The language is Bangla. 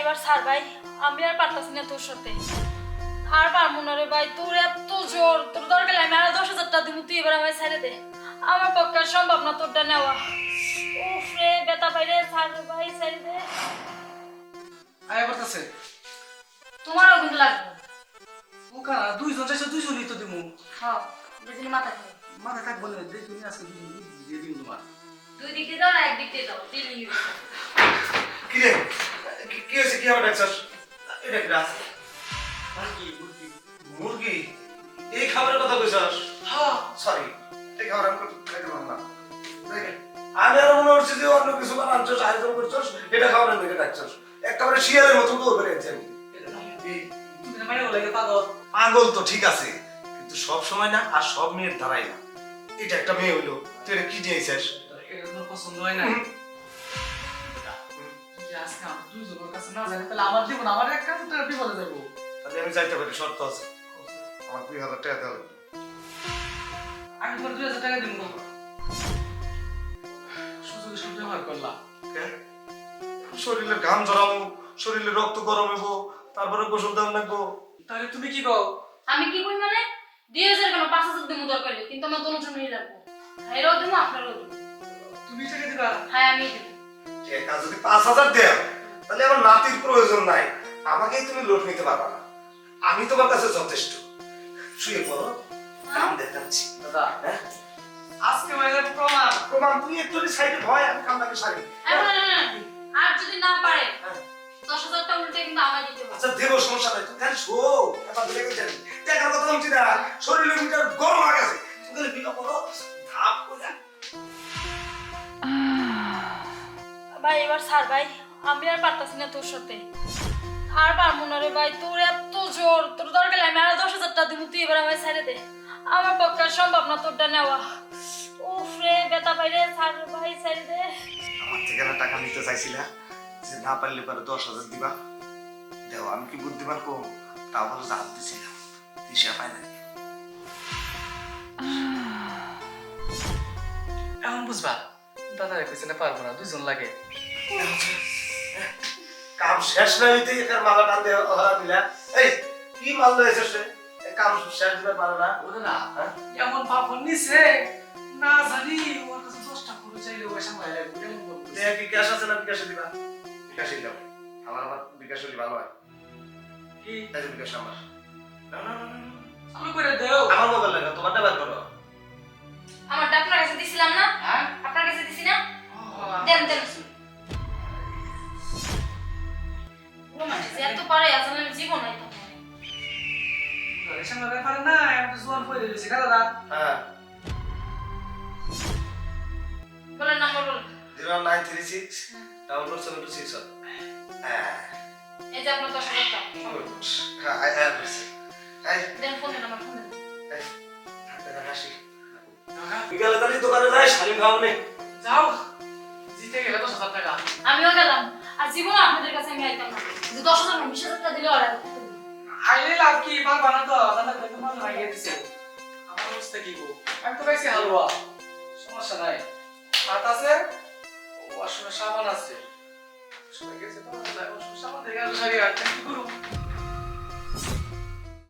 এবার স্যার ভাই আমি আর পারতাছি না তোর সাথে। আর পারব না রে ভাই তোর এত জোর তোর দরকার আমি আর দশ হাজার টাকা দিব তুই এবার আমায় ছেড়ে দে। আমার পক্ষে সম্ভব না তোরটা নেওয়া। উফ রে বেতা ভাই রে স্যার ভাই ছেড়ে দে। আয় করতেছে তোমারও কিন্তু লাগবে? ওকা দুইজন চাইছে দুইজনই তো দিমু। হ্যাঁ দুদিন মাথা খাবে। মাথা থাকব না দেখ তুমি আজকে দুইজন দিয়ে দিন তোমার। দুই দিক দাও না এক দিক দাও দিক কি রে কি- হয়েছে কি আবার ডাকছাস এটা কি মুরগি মুরগি? মুরগি? এই খাবারের কথা কইছাস? হ্যাঁ সরি এই খাবার আমি খাইতে পারলাম না। আমি আর মনে হচ্ছে যে অন্য কিছু বানাচ্ছস আয়োজন করছস এটা খাবারের মেঘে ডাকছস। একেবারে শিয়ালের মতো দৌড় বেড়ে গেছে আমি। পাগল। তো ঠিক আছে কিন্তু সব সময় না আর সব মেয়ের ধারাই না। এটা একটা মেয়ে হইল তুই এটা কি তোমার পছন্দ হয় না। আজকে আমার দুইজনের কাছে না জানি তাহলে আমার জীবন আমার এক কাছে তার বিপদে যাব তাহলে আমি যাইতে পারি শর্ত আছে। আমার দুই হাজার টাকা দেওয়া লাগবে। আমি তোমার দুই হাজার টাকা দিব। সুযোগ সুযোগ ব্যবহার করলাম। শরীরে ঘাম জড়াবো শরীরে রক্ত গরম হইব তারপরে গোসল দাম লাগবো। তাহলে তুমি কি কও? আমি কি কই মানে? দুই হাজার কেন? পাঁচ হাজার দেবো দরকার। কিন্তু আমার দোনো জন্যই লাগবে এরাও দেবো আপনারও দেবো তুমি টাকা দিবা? হ্যাঁ আমি দেবো। কাজ যদি পাঁচ হাজার দেয় তাহলে আমার নাতির প্রয়োজন নাই। আমাকেই তুমি লোট নিতে পারবা না। আমি তোমার কাছে যথেষ্ট। শুয়ে পড়ো কাম দেখাচ্ছি। দাদা হ্যাঁ? আজকে মানে প্রমাণ। প্রমাণ তুই একটু সাইডে ভয় আমি কামটাকে সারি না, আর যদি না পারে হ্যাঁ। দশ হাজারটা উল্টে কিন্তু আমায় দিতে হবে। আচ্ছা দেবো সমস্যা নাই। তুই খালি শো। এবার ধরে গেছে দেখার কথা বলছি না। শরীরে মিটার গরম হয়ে গেছে তুই খালি করো। ধাপ করে ভাই এবার স্যার ভাই। আমি আর পারতাছি না তোর সাথে। আর পারব না রে ভাই তোর এত জোর। তোর দরকার আমি আর দশ হাজার টাকা দিব তুই এবার আমায় ছেড়ে দে। আমার পক্ষে সম্ভব না তোরটা নেওয়া। উফ রে বেতা ভাই রে স্যার ভাই ছেড়ে দে। আমার থেকে না টাকা নিতে চাইছিলা যে না পারলে পরে দশ হাজার দিবা। দেও আমি কি বুদ্ধিমান কো তা বলে জাহাজ দিছিলাম দিশা পাই নাই। এখন বুঝবা দাদা কইছে না পারব না দুইজন লাগে। কাম শেষ না হইতে এটার মালা টান দিয়ে হরা দিলা। এই কি মাল লয়েছে সে? কাম শেষ দিতে পারো না। ও দাদা হ্যাঁ? এমন পাপন নিছে না জানি ওর কাছে দশটা করে চাইলে ওই সময় লাগবে বলতেছে। দেয়া কি ক্যাশ আছে না বিকাশে দিবা? বিকাশে দাও। আমার আমার বিকাশ হলে ভালো হয়। কি? যে বিকাশ আমার না না না, না, না। চালু করে দেও। আমার মোবাইল এত পারে আসলে আমি জীবন নাই তো এই সময় ব্যাপার না আমি তো জোয়ান হয়ে গেছি দাদা হ্যাঁ। বলেন নাম্বার বলেন। Zero nine three six double four seven two six হ্যাঁ। এই যে আপনার দশ হাজার টাকা. হ্যাঁ আই হ্যাভ দিছি এই। দেন ফোন দেন আমার ফোন দেন। বিকালে তাহলে দোকানে যাই শাড়ি খাও যাও। জিতে গেলে দশ হাজার টাকা। আমিও গেলাম। আর জীবনে আপনাদের কাছে আমি আইতাম না। যে দশ হাজার বিশ হাজার টাকা দিলে ওরা আইলে লাভ কি? পারবা না তো দাদা কত মাল লাগিয়ে দিছে। আমার অবস্থা কি গো? আমি তো পাইছি হালুয়া। সমস্যা নাই। হাত আছে, ওয়াশরুমে সাবান আছে। সবাই গেছে তো সাবান আর শাড়ি আর কি করুম